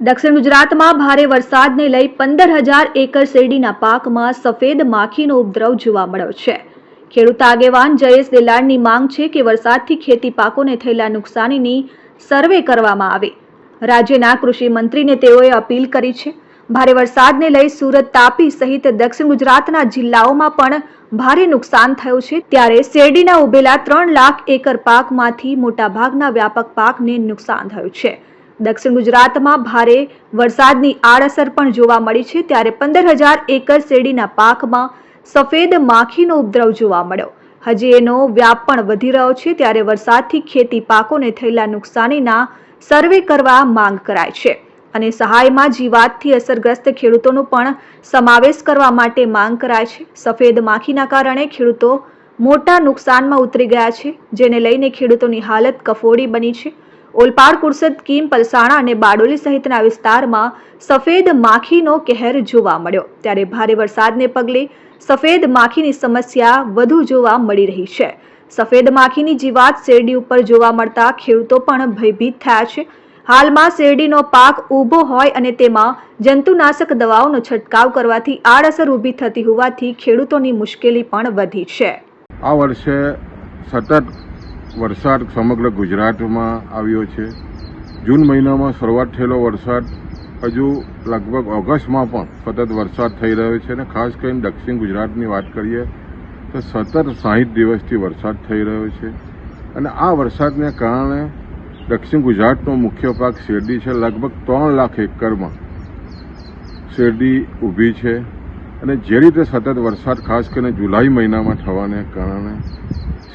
દક્ષિણ ગુજરાતમાં ભારે વરસાદને લઈ પંદર હજાર એકર શેરડીના પાકમાં સફેદ માખીનો ઉપદ્રવ જોવા મળ્યો છે. ખેડૂત આગેવાન જયેશ દેલાડની માંગ છે કે વરસાદથી ખેતી પાકોને થયેલા નુકસાનીની સર્વે કરવામાં આવે. રાજ્યના કૃષિ મંત્રીને તેઓએ અપીલ કરી છે. ભારે વરસાદને લઈ સુરત તાપી સહિત દક્ષિણ ગુજરાતના જિલ્લાઓમાં પણ ભારે નુકસાન થયું છે. ત્યારે શેરડીના ઉભેલા ત્રણ લાખ એકર પાકમાંથી મોટાભાગના વ્યાપક પાકને નુકસાન થયું છે. દક્ષિણ ગુજરાતમાં ભારે વરસાદની આડઅસર પણ જોવા મળી છે ત્યારે પંદર હજાર એકર શેરડીના પાકમાં સફેદ માખીનો ઉપદ્રવ જોવા મળ્યો. હજી એનો વ્યાપ પણ વધી રહ્યો છે ત્યારે વરસાદથી ખેતી પાકોને થયેલા નુકસાનીના સર્વે કરવા માંગ કરાય છે અને સહાયમાં જીવાતથી અસરગ્રસ્ત ખેડૂતોનો પણ સમાવેશ કરવા માટે માંગ કરાય છે. સફેદ માખીના કારણે ખેડૂતો મોટા નુકસાનમાં ઉતરી ગયા છે, જેને લઈને ખેડૂતોની હાલત કફોડી બની છે. ઓલપાડ કુરસદ કીમ પલસાણા અને બારડોલી સહિતના વિસ્તારમાં સફેદ માખીનો કહેર જોવા મળ્યો. ત્યારે ભારે વરસાદને પગલે સફેદ માખીની સમસ્યા વધુ જોવા મળી રહી છે. સફેદ માખીની જીવાત શેરડી ઉપર જોવા મળતા ખેડૂતો પણ ભયભીત થયા છે. હાલમાં શેરડીનો પાક ઊભો હોય અને તેમાં જંતુનાશક દવાઓનો છંટકાવ કરવાથી આડઅસર ઊભી થતી હોવાથી ખેડૂતોની મુશ્કેલી પણ વધી છે. આ વર્ષે સતત વરસાદ સમગ્ર ગુજરાતમાં આવ્યો છે. જૂન મહિનામાં શરૂઆત થયેલો વરસાદ હજુ લગભગ ઓગસ્ટમાં પણ સતત વરસાદ થઈ રહ્યો છે અને ખાસ કરીને દક્ષિણ ગુજરાતની વાત કરીએ તો સતત સાહીઠ દિવસથી વરસાદ થઈ રહ્યો છે. અને આ વરસાદને કારણે દક્ષિણ ગુજરાતનો મુખ્ય પાક શેરડી છે. લગભગ ત્રણ લાખ એકરમાં શેરડી ઊભી છે. અને જે રીતે સતત વરસાદ ખાસ કરીને જુલાઈ મહિનામાં થવાને કારણે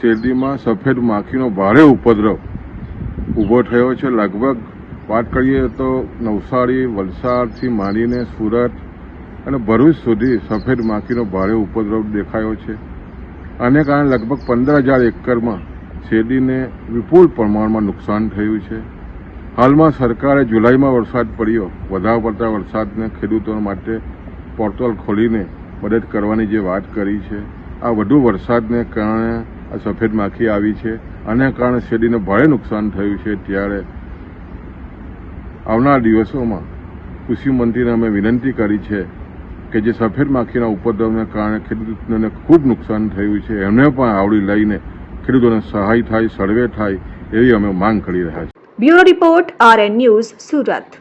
શેરડીમાં સફેદ માખીનો ભારે ઉપદ્રવ ઊભો થયો છે. લગભગ વાત કરીએ તો નવસારી, વલસાડથી માંડીને સુરત અને ભરૂચ સુધી સફેદ માખીનો ભારે ઉપદ્રવ દેખાયો છે. આને કારણે લગભગ પંદર હજાર એકરમાં શેરડીને વિપુલ પ્રમાણમાં નુકસાન થયું છે. હાલમાં સરકારે જુલાઈમાં વરસાદ પડ્યો. વધારે પડતા વરસાદને ખેડૂતો માટે પોર્ટલ ખોલીને મદદ કરવાની જે વાત કરી છે. આ વધુ વરસાદને કારણે સફેદ માખી આવી છે. આને કારણે શેરડીને ભારે નુકસાન થયું છે. ત્યારે આવનાર દિવસોમાં કૃષિ મંત્રીને અમે વિનંતી કરી છે કે જે સફેદ માખીના ઉપદ્રવને કારણે ખેડૂતોને ખૂબ નુકસાન થયું છે. એમને પણ આવડી લઈને ખેડૂતોને સહાય થાય, સર્વે થાય એવી અમે માંગ કરી રહ્યા છીએ. Bureau report, RN news, Surat.